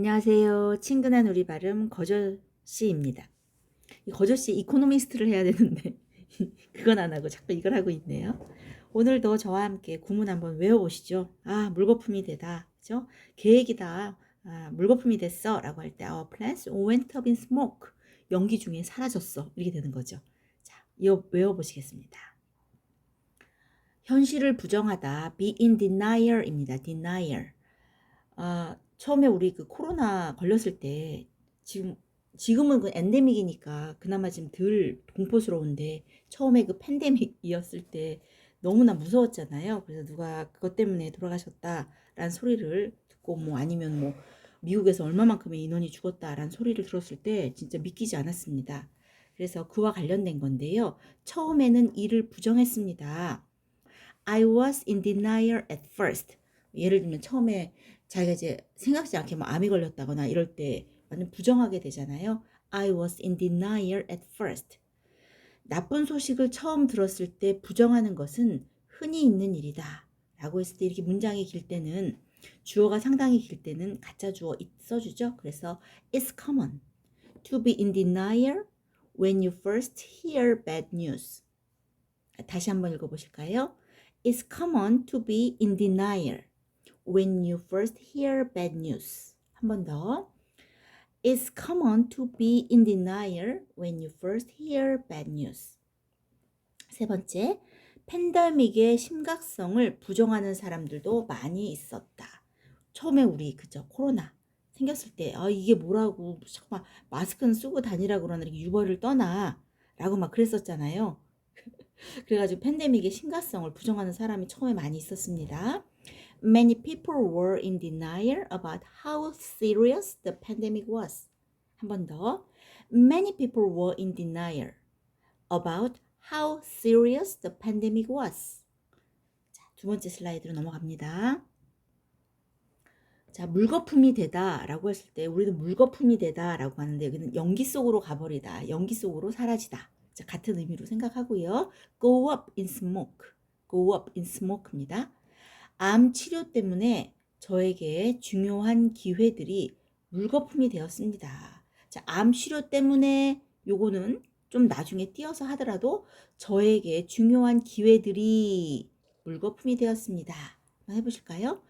안녕하세요. 친근한 우리 발음 거저씨입니다. 이 거저씨 이코노미스트를 해야 되는데 그건 안 하고 자꾸 이걸 하고 있네요. 오늘도 저와 함께 구문 한번 외워보시죠. 아 물거품이 되다. 그죠? 계획이다. 아, 물거품이 됐어. 라고 할 때 Our plans went up in smoke. 연기 중에 사라졌어. 이렇게 되는 거죠. 자, 이거 외워보시겠습니다. 현실을 부정하다. be in denial입니다. denial. 아, 처음에 우리 그 코로나 걸렸을 때 지금 지금은 그 엔데믹이니까 그나마 지금 덜 공포스러운데 처음에 그 팬데믹이었을 때 너무나 무서웠잖아요. 그래서 누가 그것 때문에 돌아가셨다라는 소리를 듣고 뭐 아니면 뭐 미국에서 얼마만큼의 인원이 죽었다라는 소리를 들었을 때 진짜 믿기지 않았습니다. 그래서 그와 관련된 건데요. 처음에는 이를 부정했습니다. I was in denial at first. 예를 들면 처음에 자기가 이제 생각지 않게 뭐 암이 걸렸다거나 이럴 때 완전 부정하게 되잖아요. I was in denial at first. 나쁜 소식을 처음 들었을 때 부정하는 것은 흔히 있는 일이다. 라고 했을 때 이렇게 문장이 길 때는 주어가 상당히 길 때는 가짜 주어 써주죠. 그래서 it's common to be in denial when you first hear bad news. 다시 한번 읽어보실까요? It's common to be in denial when you first hear bad news. 한 번 더. It's common to be in denial when you first hear bad news. 세 번째, 팬데믹의 심각성을 부정하는 사람들도 많이 있었다. 처음에 우리 그죠 코로나 생겼을 때 아 이게 뭐라고 잠깐 마스크는 쓰고 다니라 그러나 이렇게 유벌을 떠나 라고 막 그랬었잖아요. 그래가지고 팬데믹의 심각성을 부정하는 사람이 처음에 많이 있었습니다. Many people were in denial about how serious the pandemic was. 한 번 더. Many people were in denial about how serious the pandemic was. 자, 두 번째 슬라이드로 넘어갑니다. 자, 물거품이 되다 라고 했을 때 우리는 물거품이 되다 라고 하는데 여기는 연기 속으로 가버리다, 연기 속으로 사라지다. 자, 같은 의미로 생각하고요. go up in smoke, go up in smoke입니다. 암 치료 때문에 저에게 중요한 기회들이 물거품이 되었습니다. 자, 암 치료 때문에 요거는 좀 나중에 띄어서 하더라도 저에게 중요한 기회들이 물거품이 되었습니다. 한번 해보실까요?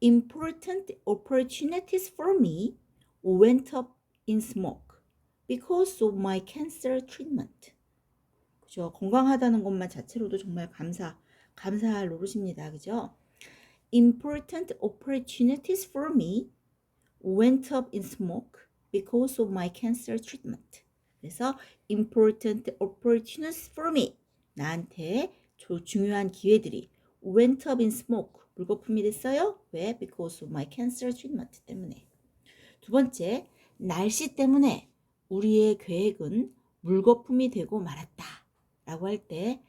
Important opportunities for me went up in smoke because of my cancer treatment. 그죠? 건강하다는 것만 자체로도 정말 감사, 감사할 노릇입니다. 그죠? Important opportunities for me went up in smoke because of my cancer treatment. 그래서 important opportunities for me 나한테 중요한 기회들이 went up in smoke 물거품이 됐어요. 왜? Because of my cancer treatment 때문에. 두 번째, 날씨 때문에 우리의 계획은 물거품이 되고 말았다. 라고 할 때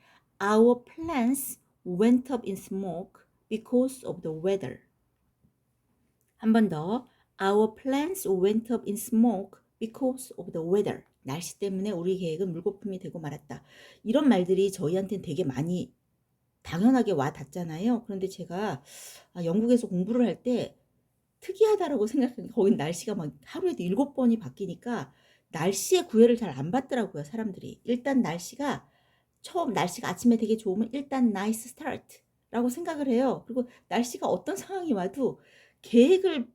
our plans went up in smoke because of the weather. 한 번 더. Our plans went up in smoke because of the weather. 날씨 때문에 우리 계획은 물거품이 되고 말았다. 이런 말들이 저희한테는 되게 많이 당연하게 와 닿잖아요. 그런데 제가 아, 영국에서 공부를 할 때 특이하다라고 생각했는데 거긴 날씨가 막 하루에도 일곱 번이 바뀌니까 날씨의 구애를 잘 안 받더라고요, 사람들이. 일단 날씨가 처음 날씨가 아침에 되게 좋으면 일단 나이스 스타트 라고 생각을 해요. 그리고 날씨가 어떤 상황이 와도 계획을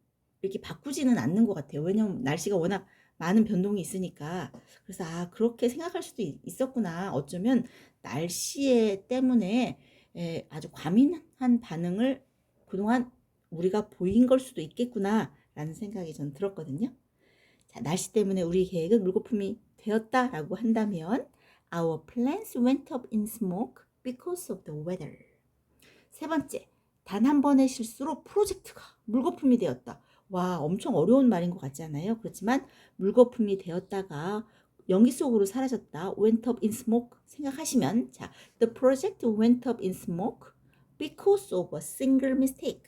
이렇게 바꾸지는 않는 것 같아요. 왜냐면 날씨가 워낙 많은 변동이 있으니까. 그래서 아, 그렇게 생각할 수도 있었구나. 어쩌면 날씨에 때문에 에, 아주 과민한 반응을 그동안 우리가 보인 걸 수도 있겠구나. 라는 생각이 전 들었거든요. 자, 날씨 때문에 우리 계획은 물거품이 되었다라고 한다면 Our plans went up in smoke because of the weather. 세 번째, 단 한 번의 실수로 프로젝트가 물거품이 되었다. 와, 엄청 어려운 말인 것 같지 않아요? 그렇지만 물거품이 되었다가 연기 속으로 사라졌다. went up in smoke 생각하시면 자, the project went up in smoke because of a single mistake.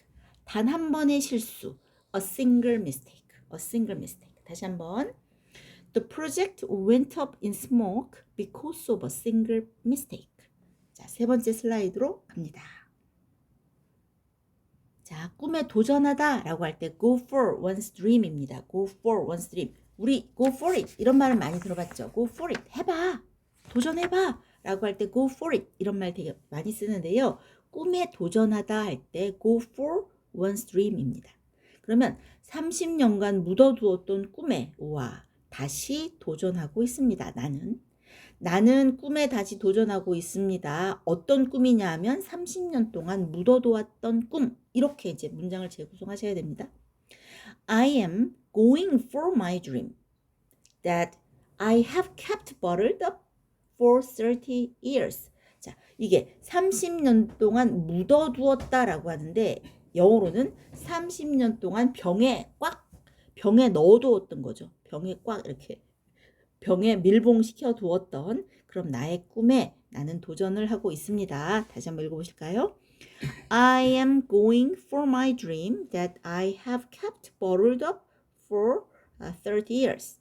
단 한 번의 실수. a single mistake. a single mistake. 다시 한번. The project went up in smoke because of a single mistake. 자, 세 번째 슬라이드로 갑니다. 자, 꿈에 도전하다 라고 할 때 go for one's dream입니다. go for one's dream. 우리 go for it 이런 말을 많이 들어봤죠. go for it 해봐. 도전해봐 라고 할 때 go for it 이런 말 되게 많이 쓰는데요. 꿈에 도전하다 할 때 go for one's dream입니다. 그러면 30년간 묻어두었던 꿈에 와 다시 도전하고 있습니다. 나는 나는 꿈에 다시 도전하고 있습니다. 어떤 꿈이냐 하면 30년 동안 묻어두었던 꿈. 이렇게 이제 문장을 재구성하셔야 됩니다. I am going for my dream that I have kept bottled up for 30 years. 자, 이게 30년 동안 묻어두었다라고 하는데 영어로는 30년 동안 병에 꽉 병에 넣어두었던 거죠. 병에 꽉 이렇게 병에 밀봉시켜 두었던 그럼 나의 꿈에 나는 도전을 하고 있습니다. 다시 한번 읽어보실까요? I am going for my dream that I have kept bottled up for uh, 30 years.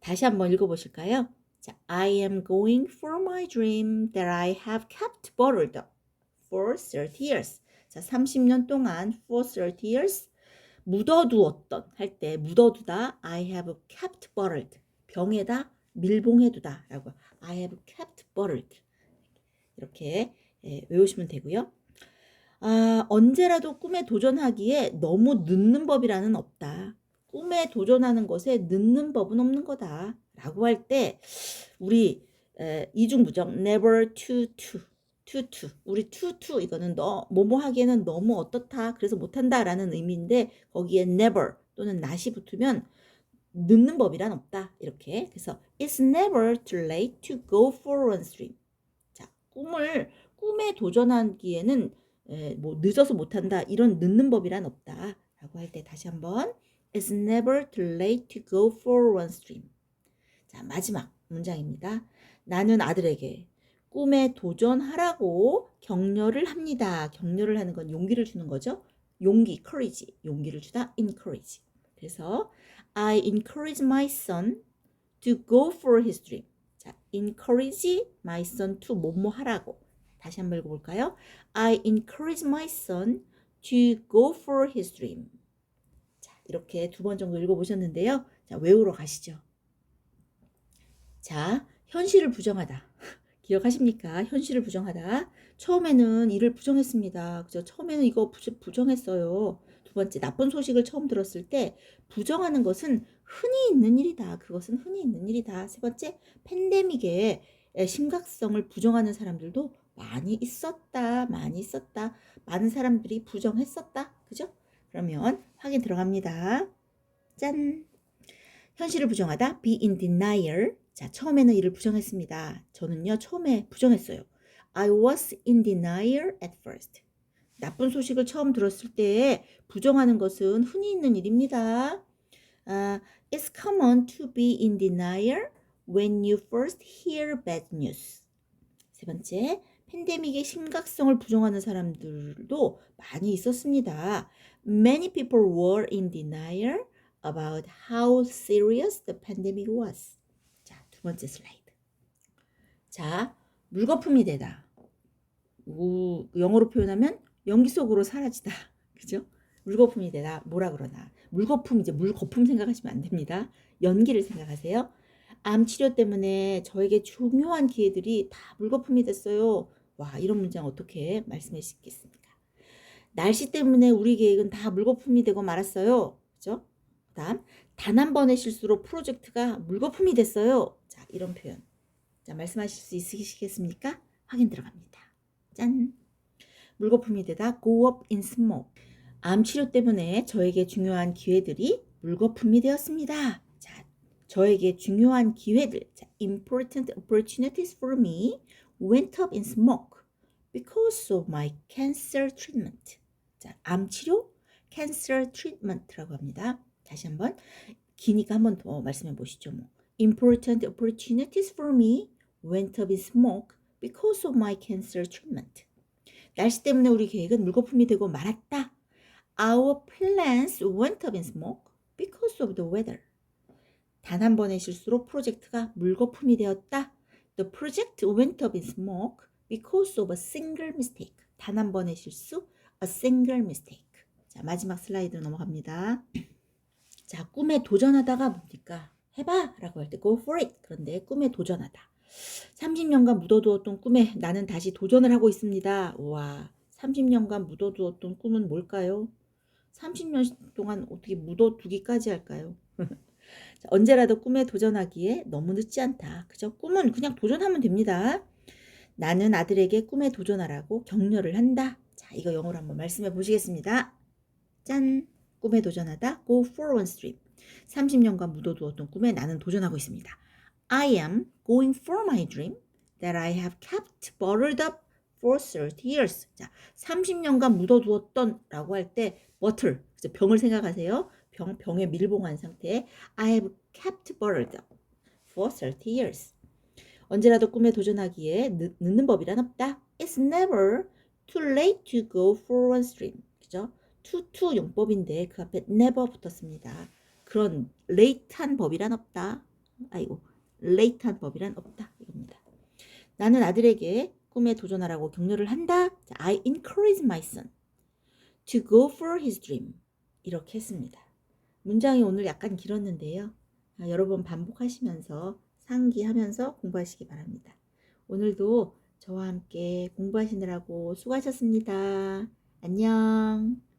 다시 한번 읽어보실까요? 자, I am going for my dream that I have kept bottled up for 30 years. 자, 30년 동안 for 30 years 묻어두었던 할 때 묻어두다 I have kept bottled 병에다 밀봉해두다 라고 I have kept bottled 이렇게 예, 외우시면 되고요. 아, 언제라도 꿈에 도전하기에 너무 늦는 법이라는 없다. 꿈에 도전하는 것에 늦는 법은 없는 거다. 라고 할 때 우리 에, 이중부정 never to to to 우리 to 이거는 너 뭐뭐 하기에는 너무 어떻다 그래서 못한다라는 의미인데 거기에 never 또는 not이 붙으면 늦는 법이란 없다. 이렇게. 그래서 it's never too late to go for one's dream 자 꿈을 꿈에 도전하기에는 에, 뭐 늦어서 못한다 이런 늦는 법이란 없다 라고 할 때 다시 한번 it's never too late to go for one's dream 자 마지막 문장입니다. 나는 아들에게 꿈에 도전하라고 격려를 합니다. 격려를 하는 건 용기를 주는 거죠. 용기, courage, 용기를 주다, encourage. 그래서 I encourage my son to go for his dream. 자, encourage my son to 뭐뭐 하라고. 다시 한번 읽어볼까요? I encourage my son to go for his dream. 자, 이렇게 두 번 정도 읽어보셨는데요. 자, 외우러 가시죠. 자, 현실을 부정하다. 기억하십니까? 현실을 부정하다. 처음에는 이를 부정했습니다. 그죠? 처음에는 이거 부, 부정했어요. 두 번째, 나쁜 소식을 처음 들었을 때 부정하는 것은 흔히 있는 일이다. 그것은 흔히 있는 일이다. 세 번째, 팬데믹의 심각성을 부정하는 사람들도 많이 있었다. 많이 있었다. 많은 사람들이 부정했었다. 그죠? 그러면 확인 들어갑니다. 짠! 현실을 부정하다. be in denial. 자, 처음에는 이를 부정했습니다. 저는요, 처음에 부정했어요. I was in denial at first. 나쁜 소식을 처음 들었을 때 부정하는 것은 흔히 있는 일입니다. 아, it's common to be in denial when you first hear bad news. 세 번째, 팬데믹의 심각성을 부정하는 사람들도 많이 있었습니다. Many people were in denial about how serious the pandemic was. 번째 슬라이드. 자, 물거품이 되다. 우, 영어로 표현하면 연기 속으로 사라지다. 그죠? 물거품이 되다. 뭐라 그러나. 물거품, 이제 물거품 생각하시면 안 됩니다. 연기를 생각하세요. 암 치료 때문에 저에게 중요한 기회들이 다 물거품이 됐어요. 와, 이런 문장 어떻게 말씀해 주시겠습니까? 날씨 때문에 우리 계획은 다 물거품이 되고 말았어요. 그죠? 다음, 단 한 번의 실수로 프로젝트가 물거품이 됐어요. 자, 이런 표현. 자, 말씀하실 수 있으시겠습니까? 확인 들어갑니다. 짠. 물거품이 되다 go up in smoke. 암 치료 때문에 저에게 중요한 기회들이 물거품이 되었습니다. 자, 저에게 중요한 기회들. 자, important opportunities for me went up in smoke because of my cancer treatment. 자, 암 치료, cancer treatment라고 합니다. 다시 한번 기니까 한번 더 말씀해 보시죠. 뭐. Important opportunities for me went up in smoke because of my cancer treatment. 날씨 때문에 우리 계획은 물거품이 되고 말았다. Our plans went up in smoke because of the weather. 단 한 번의 실수로 프로젝트가 물거품이 되었다. The project went up in smoke because of a single mistake. 단 한 번의 실수, single mistake. 자, 마지막 슬라이드로 넘어갑니다. 자, 꿈에 도전하다가 뭡니까? 해봐! 라고 할 때 go for it. 그런데 꿈에 도전하다. 30년간 묻어두었던 꿈에 나는 다시 도전을 하고 있습니다. 와, 30년간 묻어두었던 꿈은 뭘까요? 30년 동안 어떻게 묻어두기까지 할까요? 자, 언제라도 꿈에 도전하기에 너무 늦지 않다. 그죠? 꿈은 그냥 도전하면 됩니다. 나는 아들에게 꿈에 도전하라고 격려를 한다. 자, 이거 영어로 한번 말씀해 보시겠습니다. 짠! 꿈에 도전하다. Go for one stream. 30년간 묻어두었던 꿈에 나는 도전하고 있습니다. I am going for my dream that I have kept bottled up for 30 years. 자, 30년간 묻어두었던 라고 할 때 bottle, 병을 생각하세요. 병, 병에 밀봉한 상태. I have kept bottled up for 30 years. 언제라도 꿈에 도전하기에 늦, 늦는 법이란 없다. It's never too late to go for one stream. 그죠? to to 용법인데 그 앞에 never 붙었습니다. 그런 late한 법이란 없다. 아이고, late한 법이란 없다. 이겁니다. 나는 아들에게 꿈에 도전하라고 격려를 한다. 자, I encourage my son to go for his dream. 이렇게 했습니다. 문장이 오늘 약간 길었는데요. 아, 여러 번 반복하시면서 상기하면서 공부하시기 바랍니다. 오늘도 저와 함께 공부하시느라고 수고하셨습니다. 안녕.